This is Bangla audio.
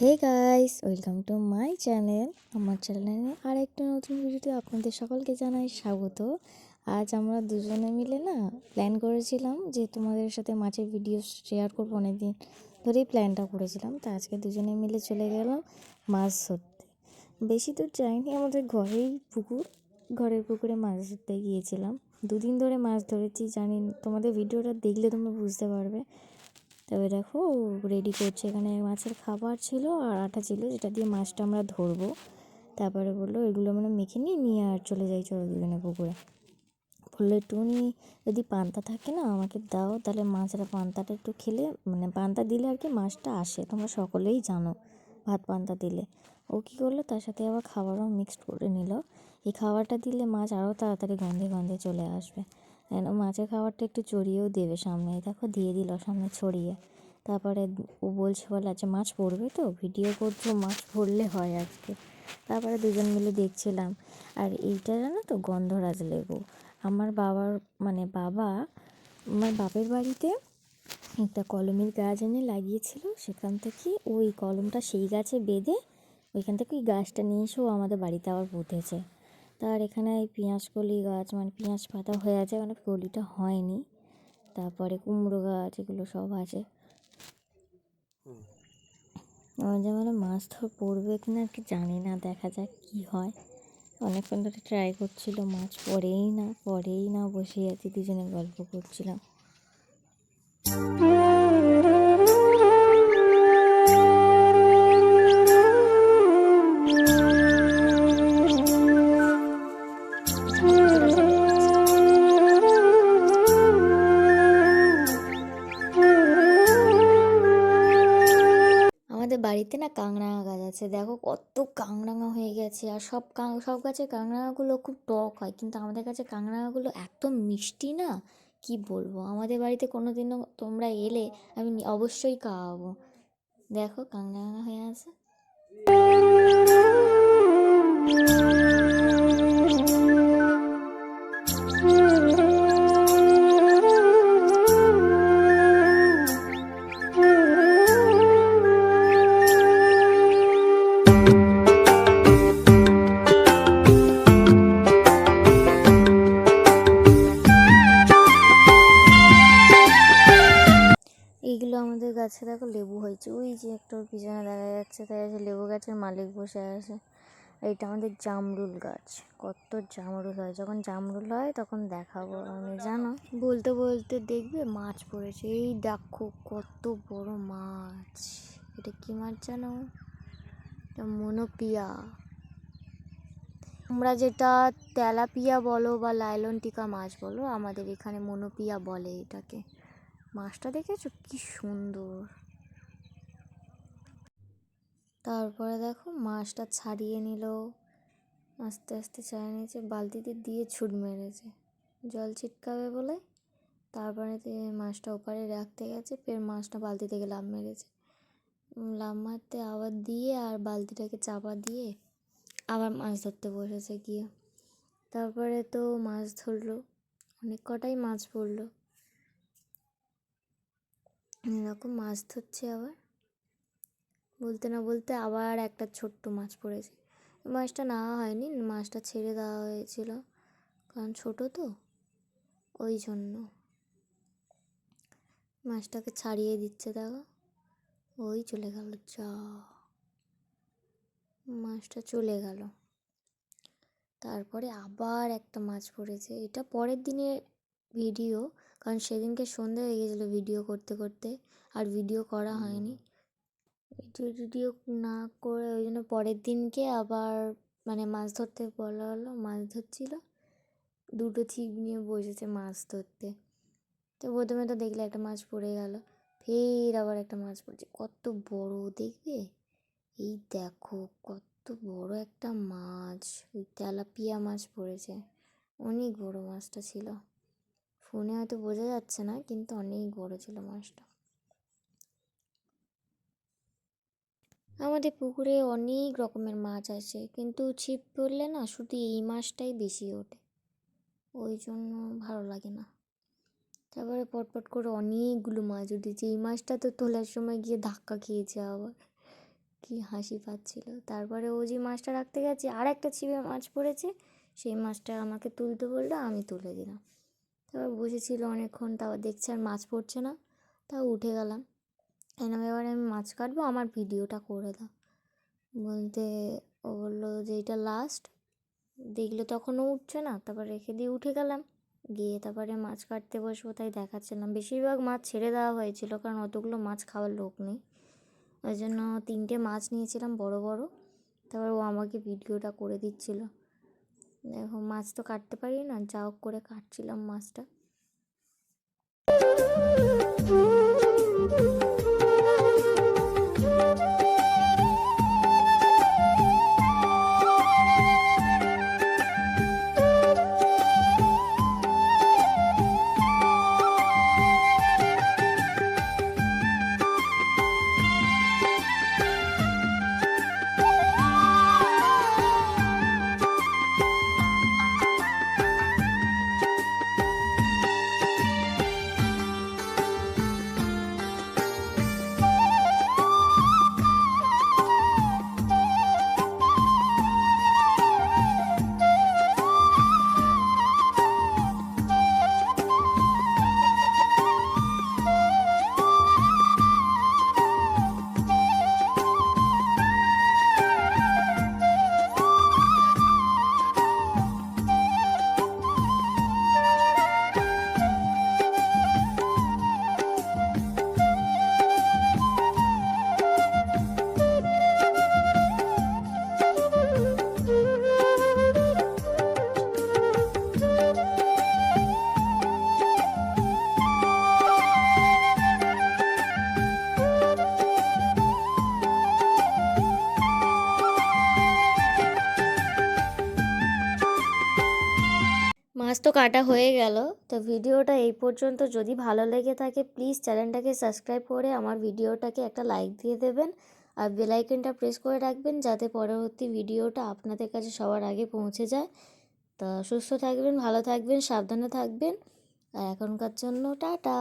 Hey guys welcome to my channel আমার চ্যানেলে আর একটা নতুন ভিডিওতে আপনাদের সকলকে জানাই স্বাগত। আজ আমরা দুজনে মিলে না প্ল্যান করেছিলাম যে তোমাদের সাথে মাছের ভিডিও শেয়ার করব। অনেকদিন ধরেই প্ল্যানটা করেছিলাম, তা আজকে দুজনে মিলে চলে গেলাম মাছ ধরতে। বেশি দূর যাইনি, আমাদের ঘরেই পুকুর, ঘরের পুকুরে মাছ ধরতে গিয়েছিলাম। দুদিন ধরে মাছ ধরেছি, জানি তোমাদের ভিডিওটা দেখলে তোমরা বুঝতে পারবে। তবে দেখো রেডি করছে। এখানে মাছের খাবার ছিল আর আটা ছিল, যেটা দিয়ে মাছটা আমরা ধরবো। তারপরে বলল, এগুলো মানে মেখে নিয়ে নিয়ে আর চলে যাই। চলো দুজনে পুকুরে। বলল একটুখানি যদি পান্তা থাকে না, আমাকে দাও। তাহলে মাছরা পান্তাটা একটু খেলে মানে পান্তা দিলে আর কি মাছটা আসে। তোমরা সকলেই জানো ভাত পান্তা দিলে। ও কী করল, তার সাথে আবার খাবারও মিক্সড করে নিল। এই খাবারটা দিলে মাছ আরও তাড়াতাড়ি গন্ধে গন্ধে চলে আসবে। কেন মাছের খাবারটা একটু চড়িয়েও দেবে সামনে। দেখো, দিয়ে দিল সামনে ছড়িয়ে। তারপরে ও বলছে, বলে আচ্ছা মাছ পড়বে তো? ভিডিও করছ, মাছ পড়লে হয় আজকে। তারপরে দুজন মিলে দেখছিলাম। আর এইটা জানো তো, গন্ধরাজ লেবু। আমার বাবার মানে বাবা, আমার বাপের বাড়িতে একটা কলমের গাছ এনে লাগিয়েছিল। সেখান থেকে ওই কলমটা সেই গাছে বেঁধে ওইখান থেকে ওই গাছটা নিয়ে এসে ও আমাদের বাড়িতে আবার পুঁতেছে। তার এখানে এই পেঁয়াজ কলি গাছ মানে পেঁয়াজ পাতা হয়ে আছে মানে কলিটা হয়নি। তারপরে কুমড়ো গাছ, এগুলো সব আছে। আমার যেমন মাছ ধর পড়বে কিনা আর কি জানি না, দেখা যাক কি হয়। অনেকক্ষণ ধরে ট্রাই করছিল, মাছ পড়েই না পড়েই না বসে আছি, দুজনে গল্প করছিলাম। বাড়িতে না কাংরাঙা গাছ আছে। দেখো কত কাংরাঙা হয়ে গেছে। আর সব সব গাছের কাংরাঙাগুলো খুব টক হয়। কিন্তু আমাদের কাছে কাংরাঙাগুলো এত মিষ্টি না, কি বলব? আমাদের বাড়িতে কোনো দিনও তোমরা এলে আমি অবশ্যই খাওয়াবো। দেখো কাংরাঙা হয়ে আছে। দেখো ওই যে একটা ওর পিছনে দেখা যাচ্ছে, তাই আছে লেবু গাছের মালিক বসে আছে। এটা আমাদের জামরুল গাছ, কত জামরুল হয়। যখন জামরুল হয়, তখন দেখাবো আমি, জানো? বলতে বলতে দেখবে মাছ পড়েছে। এই দেখো কত বড় মাছ। এটা কি মাছ জানো? এটা মনোপিয়া। তোমরা যেটা তেলাপিয়া বলো বা লাইলন টিকা মাছ বলো, আমাদের এখানে মনোপিয়া বলে এটাকে। মাছটা দেখেছ? কি সুন্দর। তারপরে দেখো মাছটা ছাড়িয়ে নিল। আস্তে আস্তে ছাড়িয়ে নিয়েছে। বালতিতে দিয়ে ছুট মেরেছে। জল ছিটকাবে বলে তারপরে মাছটা ওপারে রাখতে গেছে। ফের মাছটা বালতি থেকে লাভ মেরেছে। লাভ মারতে আবার দিয়ে আর বালতিটাকে চাপা দিয়ে আবার মাছ ধরতে বসেছে গিয়ে। তারপরে তো মাছ ধরলো। অনেক কটাই মাছ পড়ল। এরকম মাছ ধরছে আবার। বলতে না বলতে আবার একটা ছোট্ট মাছ পড়েছে। মাছটা নেওয়া হয়নি, মাছটা ছেড়ে দেওয়া হয়েছিল। কারণ ছোট তো, ওই জন্য। মাছটাকে ছাড়িয়ে দিচ্ছে দেখো। ওই চলে গেল, যা। মাছটা চলে গেল। তারপরে আবার একটা মাছ পড়েছে। এটা পরের দিনের ভিডিও, কারণ সেদিনকে সন্ধে হয়ে গেছিল ভিডিও করতে করতে, আর ভিডিও করা হয়নি। ভিডিও না করে ওই জন্য পরের দিনকে আবার মানে মাছ ধরতে বলা হলো, মাছ ধরছিল। দুটো ছিপ নিয়ে বসেছে মাছ ধরতে। তো প্রথমে তো দেখলে একটা মাছ পড়ে গেল, ফের আবার একটা মাছ পড়ছে। কত বড় দেখবে? এই দেখো, কত বড় একটা মাছ, ওই তেলাপিয়া মাছ পড়েছে। অনেক বড় মাছটা ছিল। ফোনে হয়তো বোঝা যাচ্ছে না, কিন্তু অনেক বড় ছিল মাছটা। আমাদের পুকুরে অনেক রকমের মাছ আছে, কিন্তু ছিপ পড়লে না শুধু এই মাছটাই বেশি ওঠে। ওই জন্য ভালো লাগে না। তারপরে পটপট করে অনেকগুলো মাছ উঠেছে। এই মাছটা তো তোলার সময় গিয়ে ধাক্কা খেয়েছে আবার। কি হাসি পাচ্ছিল। তারপরে ও যে মাছটা রাখতে গেছে আর একটা ছিপে মাছ পড়েছে, সেই মাছটা আমাকে তুলতে বলল, আমি তুলে দিলাম। তারপর বসেছিল অনেকক্ষণ তারপর দেখছি আর মাছ পড়ছে না, তাও উঠে গেলাম। এরকম এবারে আমি মাছ কাটবো, আমার ভিডিওটা করে দাও। বলতে, ও বলল যে এটা লাস্ট দেখল তখনও উঠছে না, তারপর রেখে দিয়ে উঠে গেলাম। গিয়ে তারপরে মাছ কাটতে বসবো, তাই দেখাচ্ছিলাম। বেশিরভাগ মাছ ছেড়ে দেওয়া হয়েছিল, কারণ অতগুলো মাছ খাওয়ার লোক নেই। ওই জন্য তিনটে মাছ নিয়েছিলাম, বড় বড়। তারপর ও আমাকে ভিডিওটা করে দিচ্ছিল। দেখো, মাছ তো কাটতে পারি না, যা হোক করে কাটছিলাম মাছটা। তো কাটা হয়ে গেল। তো ভিডিওটা এই পর্যন্ত। যদি ভালো লেগে থাকে প্লিজ চ্যানেলটাকে সাবস্ক্রাইব করে আমার ভিডিওটাকে একটা লাইক দিয়ে দেবেন। আর বেলাইকনটা প্রেস করে রাখবেন যাতে পরবর্তী ভিডিওটা আপনাদের কাছে সবার আগে পৌঁছে যায়। তা সুস্থ থাকবেন, ভালো থাকবেন, সাবধানে থাকবেন। আর এখনকার জন্য টাটা।